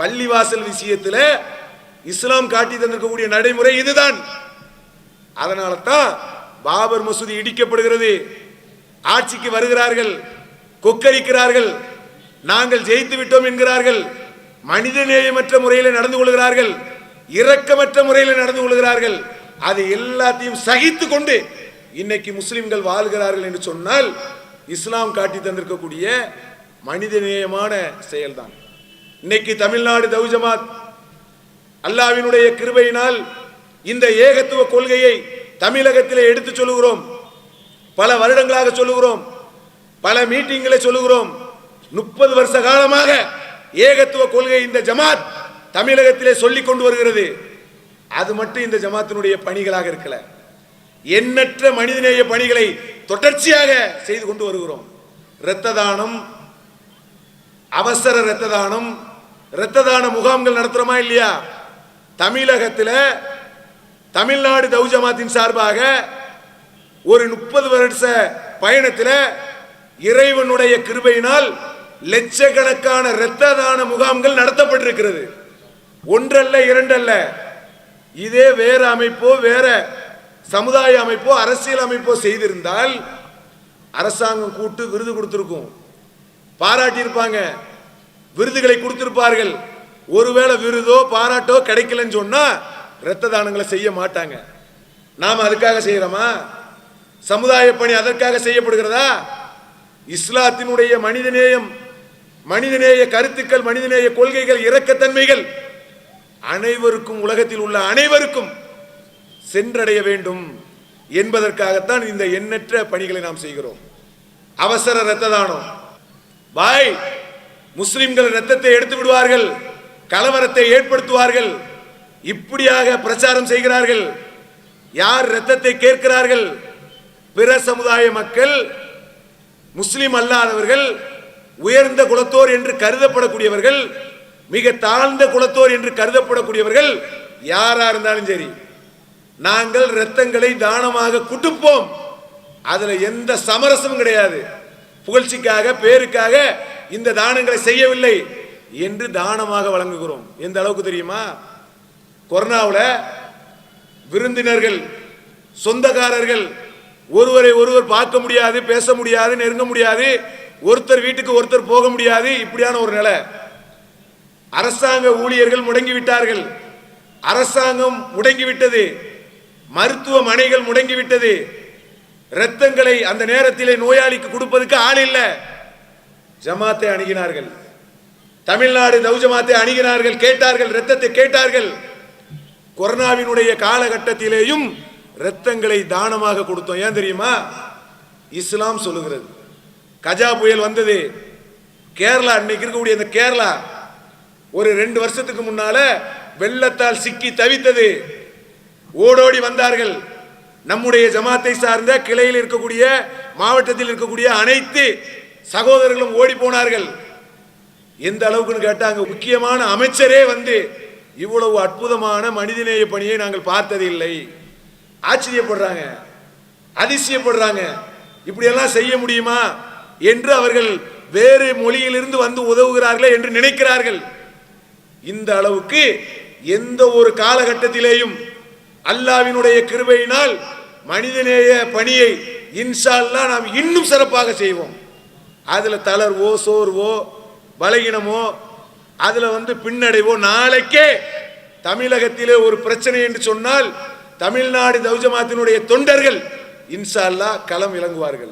பள்ளிவாசல் விஷயத்தில் இஸ்லாம் காட்டி தந்திருக்கக்கூடிய நடைமுறை இதுதான். அதனால தான் பாபர் மசூதி இடிக்கப்படுகிறது. ஆட்சிக்கு வருகிறார்கள் கொக்கரிக்கிறார்கள் நாங்கள் ஜெயித்து விட்டோம் என்கிறார்கள் மனிதநேயமற்ற முறையில் நடந்து கொள்கிறார்கள் இரக்கமற்ற முறையில் நடந்து கொள்கிறார்கள் அதை எல்லாத்தையும் சகித்து கொண்டு இன்னைக்கு முஸ்லிம்கள் வாழ்கிறார்கள் என்று சொன்னால் இஸ்லாம் காட்டி தந்திருக்கக்கூடிய மனிதநேயமான செயல்தான். இன்னைக்கு தமிழ்நாடு தௌஜமாத் அல்லாவினுடைய கிருபையினால் இந்த ஏகத்துவ கொள்கையை தமிழகத்திலே எடுத்து சொல்லுகிறோம். பல வருடங்களாக சொல்லுகிறோம். பல மீட்டிங்களை சொல்லுகிறோம். முப்பது வருஷ காலமாக ஏகத்துவ கொள்கை இந்த ஜமாத் தமிழகத்திலே சொல்லிக் கொண்டு வருகிறது. அது மட்டும் இந்த ஜமாத்தினுடைய பணிகளாக இருக்கல. எண்ணற்ற மனிதநேய பணிகளை தொடர்ச்சியாக செய்து கொண்டு வருகிறோம். இரத்த தானம் அவசர இரத்த தானம் இரத்த தான முகாம்கள் நடத்துறோமா இல்லையா? தமிழகத்தில் தமிழ்நாடு தௌஜமாத்தின் சார்பாக ஒரு முப்பது வருஷ பயணத்தில் இறைவனுடைய கிருபையினால் லட்சக்கணக்கான இரத்த தான முகாம்கள் நடத்தப்பட்டிருக்கிறது. ஒன்றல்ல இரண்டல்ல. இதே வேற அமைப்போ வேற சமுதாய அமைப்போ அரசியல் அமைப்போ செய்திருந்தால் அரசாங்கம் கூட்டு விருது கொடுத்துருக்கும். பாராட்டியிருப்பாங்க. விருதுகளை கொடுத்திருப்பார்கள். ஒருவேளை விருதோ பாராட்டோ கிடைக்கலன்னு சொன்னா இரத்த தானங்களை செய்ய மாட்டாங்க. நாம் அதுக்காக செய்யறோமா? சமுதாய பணி அதற்காக செய்யப்படுகிறதா? இஸ்லாத்தினுடைய மனிதநேயம் மனிதநேய கருத்துக்கள் மனிதநேய கொள்கைகள் இரக்கத்தன்மைகள் அனைவருக்கும் உலகத்தில் உள்ள அனைவருக்கும் சென்றடைய வேண்டும் என்பதற்காகத்தான் இந்த எண்ணற்ற பணிகளை நாம் செய்கிறோம். அவசர இரத்த தானம். பாய்! முஸ்லிம்கள் ரத்தத்தை எடுத்து விடுவார்கள் கலவரத்தை ஏற்படுத்துவார்கள் இப்படியாக பிரச்சாரம் செய்கிறார்கள். யார் ரத்தத்தை கேட்கிறார்கள்? பிற சமுதாய மக்கள் முஸ்லிம் அல்லாதவர்கள் உயர்ந்த குலத்தோர் என்று கருதப்படக்கூடியவர்கள் மிக தாழ்ந்த குலத்தோர் என்று கருதப்படக்கூடியவர்கள் யாரா இருந்தாலும் சரி நாங்கள் ரத்தங்களை தானமாக குட்டுப்போம் அதுல எந்த சமரசமும் கிடையாது. புகழ்ச்சிக்காக பேருக்காக இந்த தானங்களை செய்யவில்லை என்று தானமாக வழங்குகிறோம். எந்த அளவுக்கு தெரியுமா? கொரோனாவில் விருந்தினர்கள் சொந்தக்காரர்கள் ஒருவரை ஒருவர் பார்க்க முடியாது பேச முடியாது நெருங்க முடியாது ஒருத்தர் வீட்டுக்கு ஒருத்தர் போக முடியாது இப்படியான ஒரு நிலை. அரசாங்க ஊழியர்கள் முடங்கிவிட்டார்கள். அரசாங்கம் முடங்கிவிட்டது. மருத்துவமனைகள் முடங்கிவிட்டது. இரத்தங்களை அந்த நேரத்திலே நோயாளிக்கு கொடுப்பதுக்கு ஆள் இல்லை. ஜமாத்தை அணுகினார்கள். தமிழ்நாடு தௌஜமாத்தை அணுகினார்கள் கேட்டார்கள் ரத்தத்தை கேட்டார்கள். கொரோனாவினுடைய காலகட்டத்திலேயும் ரத்தங்களை தானமாக கொடுத்தோம். ஏன் தெரியுமா? இஸ்லாம் சொல்லுகிறது. கஜா புயல் வந்தது. கேரளா இன்னைக்கு இருக்கக்கூடிய இந்த கேரளா ஒரு ரெண்டு வருஷத்துக்கு முன்னால வெள்ளத்தால் சிக்கி தவித்தது. ஓடோடி வந்தார்கள். நம்முடைய ஜமாத்தை சார்ந்த கிளையில் இருக்கக்கூடிய மாவட்டத்தில் இருக்கக்கூடிய அனைத்து சகோதரர்களும் ஓடி போனார்கள். எந்த அளவுக்குன்னு கேட்டாங்க முக்கியமான அமைச்சரே வந்து இவ்வளவு அற்புதமான மனிதநேய பணியை நாங்கள் பார்த்ததில்லை. ஆச்சரியப்படுறாங்க அதிசயப்படுறாங்க இப்படியெல்லாம் செய்ய முடியுமா என்று அவர்கள் வேறு மொழியிலிருந்து வந்து உதவுகிறார்களே என்று நினைக்கிறார்கள். இந்த அளவுக்கு எந்த ஒரு காலகட்டத்திலேயும் அல்லாவினுடைய கிருபையினால் மனிதநேய பணியை இன்ஷால்லாம் நாம் இன்னும் சிறப்பாக செய்வோம். அதில் தளர்வோ சோர்வோ பலகீனமோ அதில் வந்து பின்னடைவோ நாளைக்கே தமிழகத்திலே ஒரு பிரச்சனை என்று சொன்னால் தமிழ்நாடு தௌஜமாத்தினுடைய தொண்டர்கள் இன்ஷா களம் இறங்குவார்கள்.